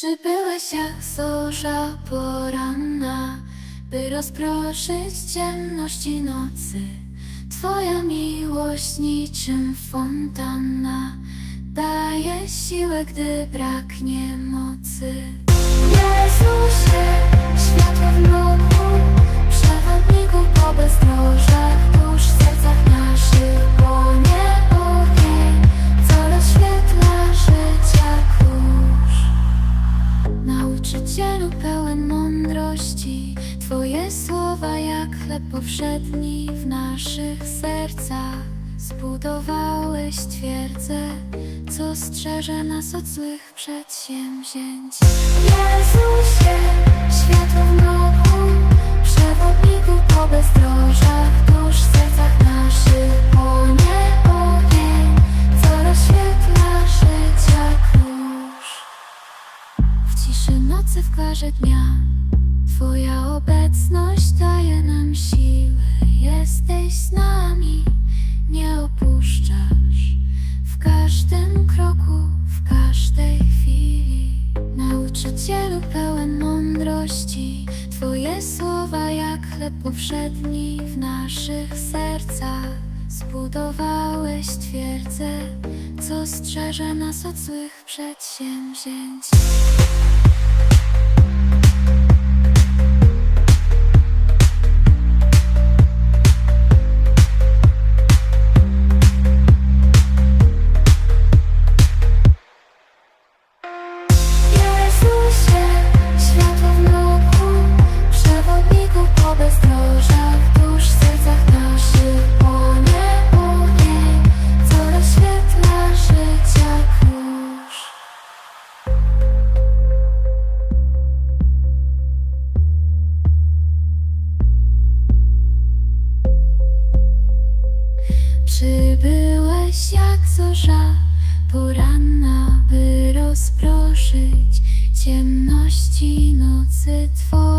Przybyłeś jak zorza poranna, by rozproszyć ciemności nocy. Twoja miłość niczym fontanna daje siłę, gdy braknie mocy. Jezusie, Nauczycielu pełen mądrości, Twoje słowa jak chleb powszedni w naszych sercach. Zbudowałeś twierdzę, co strzeże nas od złych przedsięwzięć. Jezusie, światło w mroku, nocy, w klarze dnia. Twoja obecność daje nam siłę Jesteś z nami, nie opuszczasz. W każdym kroku, w każdej chwili. Nauczycielu pełen mądrości. Twoje słowa jak chleb powszedni w naszych sercach. Zbudowałeś twierdzę, co strzeże nas od złych przedsięwzięć. Przybyłeś jak zorza poranna, by rozproszyć ciemności nocy Twojej.